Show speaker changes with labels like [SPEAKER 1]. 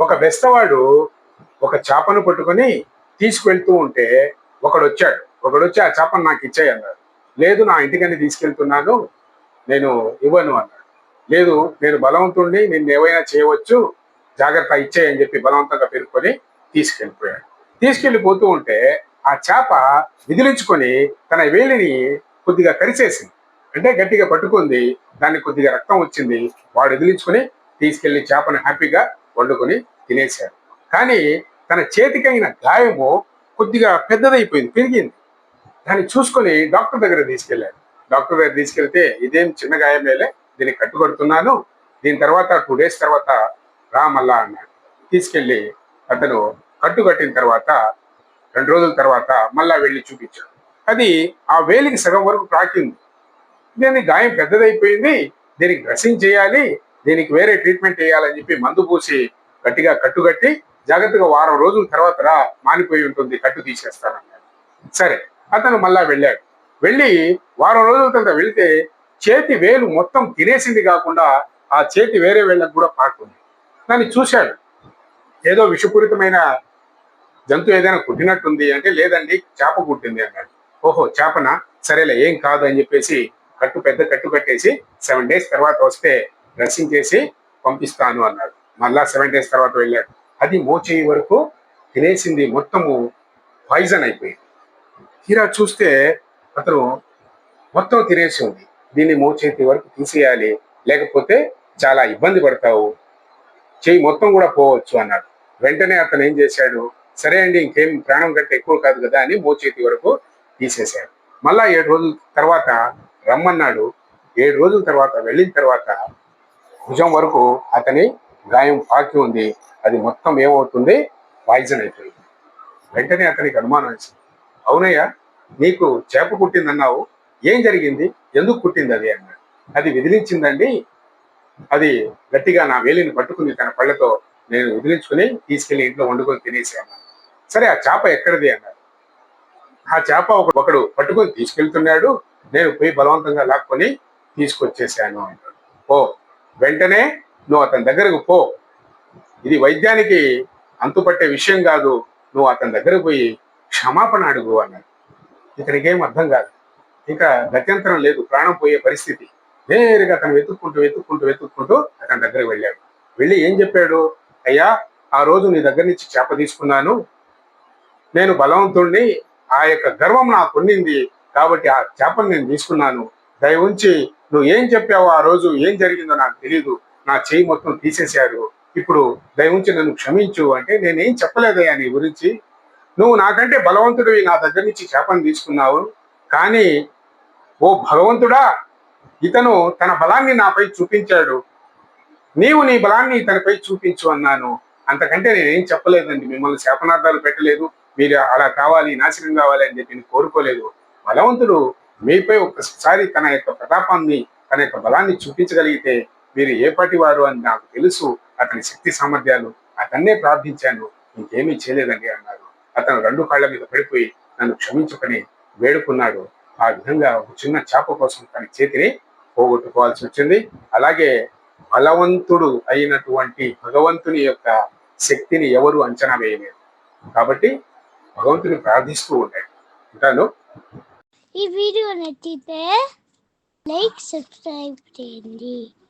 [SPEAKER 1] ఒక బెస్తవాడు ఒక చేపను పట్టుకొని తీసుకువెళ్తూ ఉంటే ఒకడు వచ్చాడు ఒకడు వచ్చి ఆ చేపను నాకు ఇచ్చేయి అన్నాడు. లేదు నా ఇంటికని తీసుకెళ్తున్నాను నేను ఇవ్వను అన్నాడు. లేదు నేను బలవంతుణ్ణి నేను ఏవైనా చేయవచ్చు జాగ్రత్త ఇచ్చేయని అని చెప్పి బలవంతంగా పేర్కొని తీసుకెళ్ళిపోయాడు. తీసుకెళ్ళిపోతూ ఉంటే ఆ చేప విదిలించుకొని తన వేలిని కొద్దిగా కరిచేసింది అంటే గట్టిగా పట్టుకుంది దానికి కొద్దిగా రక్తం వచ్చింది. వాడు వదిలించుకొని తీసుకెళ్ళి చేపను హ్యాపీగా వండుకొని తినేశాడు. కానీ తన చేతికైన గాయము కొద్దిగా పెద్దదైపోయింది పెరిగింది. దాన్ని చూసుకొని డాక్టర్ దగ్గర తీసుకెళ్ళాడు. డాక్టర్ దగ్గర తీసుకెళ్తే ఇదేం చిన్న గాయమేలే దీన్ని కట్టుకొడుతున్నాను దీని తర్వాత టూ డేస్ తర్వాత రా మళ్ళా అన్నాడు. తీసుకెళ్ళి అతను కట్టు కట్టిన తర్వాత రెండు రోజుల తర్వాత మళ్ళా వెళ్ళి చూపించాడు. అది ఆ వేలికి సగం వరకు తాకింది దీని గాయం పెద్దదైపోయింది దీనికి డ్రెస్సింగ్ చేయాలి దీనికి వేరే ట్రీట్మెంట్ చేయాలని చెప్పి మందు పూసి గట్టిగా కట్టుగట్టి జాగ్రత్తగా వారం రోజుల తర్వాత రా మానిపోయి ఉంటుంది కట్టు తీసేస్తానన్నాడు. సరే అతను మళ్ళా వెళ్ళాడు. వెళ్ళి వారం రోజుల తర్వాత వెళితే చేతి వేలు మొత్తం తినేసింది కాకుండా ఆ చేతి వేరే వేళ్ళకు కూడా పాకుంది దాన్ని చూశాడు. ఏదో విషపూరితమైన జంతువు ఏదైనా కుట్టినట్టుంది అంటే లేదండి చేప కుట్టింది అన్నాడు. ఓహో చేపన? సరేలే ఏం కాదు అని చెప్పేసి కట్టు పెద్ద కట్టు కట్టేసి సెవెన్ డేస్ తర్వాత వస్తే డ్రెస్సింగ్ చేసి పంపిస్తాను అన్నాడు. మళ్ళా సెవెన్ డేస్ తర్వాత వెళ్ళాడు. అది మోచేయి వరకు తినేసింది మొత్తము పాయిజన్ అయిపోయింది. తీరా చూస్తే అతను మొత్తం తినేసి ఉంది. దీన్ని మోచేతి వరకు తీసేయాలి లేకపోతే చాలా ఇబ్బంది పడతావు. చెయ్యి మొత్తం కూడా పోవచ్చు అన్నాడు. వెంటనే అతను ఏం చేశాడు? సరే అండి ఇంకేం ప్రాణం కంటే ఎక్కువ కాదు కదా అని మోచేతి వరకు తీసేశాడు. మళ్ళా ఏడు రోజుల తర్వాత రమ్మన్నాడు. ఏడు రోజుల తర్వాత వెళ్ళిన తర్వాత భుజం వరకు అతని గాయం పాకి ఉంది. అది మొత్తం ఏమవుతుంది? పాయిజన్ అయిపోయింది. వెంటనే అతనికి అనుమానం వేసింది. అవునయ్య నీకు చేప కుట్టిందన్నావు ఏం జరిగింది? ఎందుకు కుట్టింది అది అన్నాడు. అది విదిలించిందండి. అది గట్టిగా నా వేలిని పట్టుకుంది తన పళ్ళతో నేను వదిలించుకుని తీసుకెళ్ళి ఇంట్లో వండుకొని తినేసి అన్నాను సరే ఆ చేప ఎక్కడిది అన్నాడు. ఆ చేప ఒక ఒకడు పట్టుకొని తీసుకెళ్తున్నాడు. నేను పోయి బలవంతంగా లాక్కొని తీసుకొచ్చేసాను అన్నాడు ఓ వెంటనే నువ్వు అతని దగ్గరకు పో. ఇది వైద్యానికి అంతుపట్టే విషయం కాదు. నువ్వు అతని దగ్గరకు పోయి క్షమాపణ అడుగు అన్నాడు. ఇతనికి ఏం అర్థం కాదు. ఇంకా గత్యంతరం లేదు. ప్రాణం పోయే పరిస్థితి. నేరుగా అతను వెతుక్కుంటూ వెతుక్కుంటూ వెతుక్కుంటూ అతని దగ్గరకు వెళ్ళాడు. వెళ్ళి ఏం చెప్పాడు? అయ్యా ఆ రోజు నీ దగ్గర నుంచి చేప తీసుకున్నాను. నేను బలవంతుణ్ణి ఆ యొక్క గర్వం నాకు ఉండింది కాబట్టి ఆ చేపను నేను తీసుకున్నాను. దయ ఉంచి నువ్వు ఏం చెప్పావో ఆ రోజు ఏం జరిగిందో నాకు తెలియదు నా చేయి మొత్తం తీసేశారు. ఇప్పుడు దయ ఉంచి నన్ను క్షమించు అంటే నేనేం చెప్పలేదయ్యా నీ గురించి. నువ్వు నాకంటే బలవంతుడివి నా దగ్గర నుంచి చేపను తీసుకున్నావు. కానీ ఓ భగవంతుడా ఇతను తన బలాన్ని నాపై చూపించాడు. నీవు నీ బలాన్ని ఇతనిపై చూపించు అన్నాను. అంతకంటే నేనేం చెప్పలేదండి. మిమ్మల్ని శాపనార్థాలు పెట్టలేదు. మీరు అలా కావాలి నాశనం కావాలి అని చెప్పి నేను కోరుకోలేదు. బలవంతుడు మీపై ఒక్కసారి తన యొక్క ప్రతాపాన్ని తన యొక్క బలాన్ని చూపించగలిగితే మీరు ఏ పాటి వారు అని నాకు తెలుసు. అతని శక్తి సామర్థ్యాలు అతన్నే ప్రార్థించాను. ఇంకేమీ చేయలేదండి అన్నారు. అతను రెండు కాళ్ళ మీద పడిపోయి నన్ను క్షమించుకొని వేడుకున్నాడు. ఆ విధంగా ఒక చిన్న చేప కోసం తన చేతిని పోగొట్టుకోవాల్సి వచ్చింది. అలాగే బలవంతుడు అయినటువంటి భగవంతుని యొక్క శక్తిని ఎవరు అంచనా వేయలేరు కాబట్టి భగవంతుని ప్రార్థిస్తూ ఉంటాడు ఉంటాను.
[SPEAKER 2] ఈ వీడియో నచ్చితే లైక్ సబ్స్క్రైబ్ చేయండి